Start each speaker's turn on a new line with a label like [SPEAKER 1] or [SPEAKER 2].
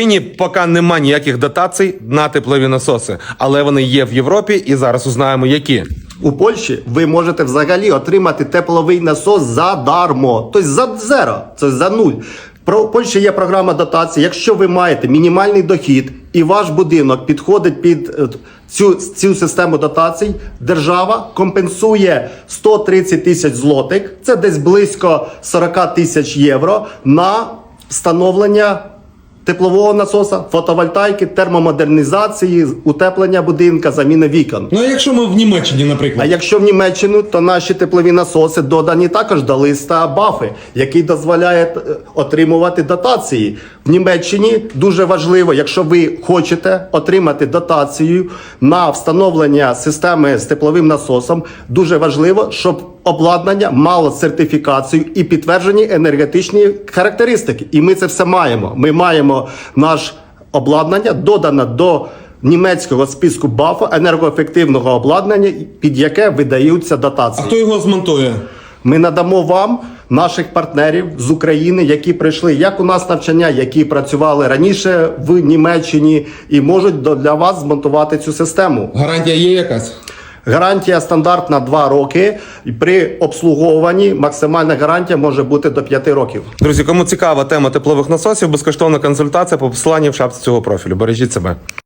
[SPEAKER 1] Україні поки нема ніяких дотацій на теплові насоси, але вони є в Європі, і зараз узнаємо, які.
[SPEAKER 2] У Польщі ви можете взагалі отримати тепловий насос задармо, тобто за зеро, це за нуль. Про Польщі є програма дотації. Якщо ви маєте мінімальний дохід і ваш будинок підходить під е, цю, цю систему дотацій, держава компенсує 130 тисяч злотих, це десь близько 40 тисяч євро на встановлення теплового насоса, фотовольтайки, термомодернізації, утеплення будинка, заміна вікон.
[SPEAKER 3] Ну а якщо ми в Німеччині, наприклад, А
[SPEAKER 2] якщо в Німеччину, то наші теплові насоси додані також до листа бафи, який дозволяє е, отримувати дотації. В Німеччині дуже важливо, якщо ви хочете отримати дотацію на встановлення системи з тепловим насосом, дуже важливо, щоб обладнання мало сертифікацію і підтверджені енергетичні характеристики. І ми це все маємо. Ми маємо наш обладнання додане до німецького списку БАФа енергоефективного обладнання, під яке видаються
[SPEAKER 3] а хто його змонтує?
[SPEAKER 2] Ми надамо вам наших партнерів з України, які прийшли як у нас навчання, які працювали раніше в Німеччині, і можуть для вас змонтувати цю систему.
[SPEAKER 3] Гарантія є якась?
[SPEAKER 2] Гарантія стандартна 2 роки. І При обслуговуванні максимальна гарантія може бути до 5 років.
[SPEAKER 1] Друзі, кому цікава тема теплових насосів, безкоштовна консультація по посиланню в шапці цього профілю. Бережіть себе.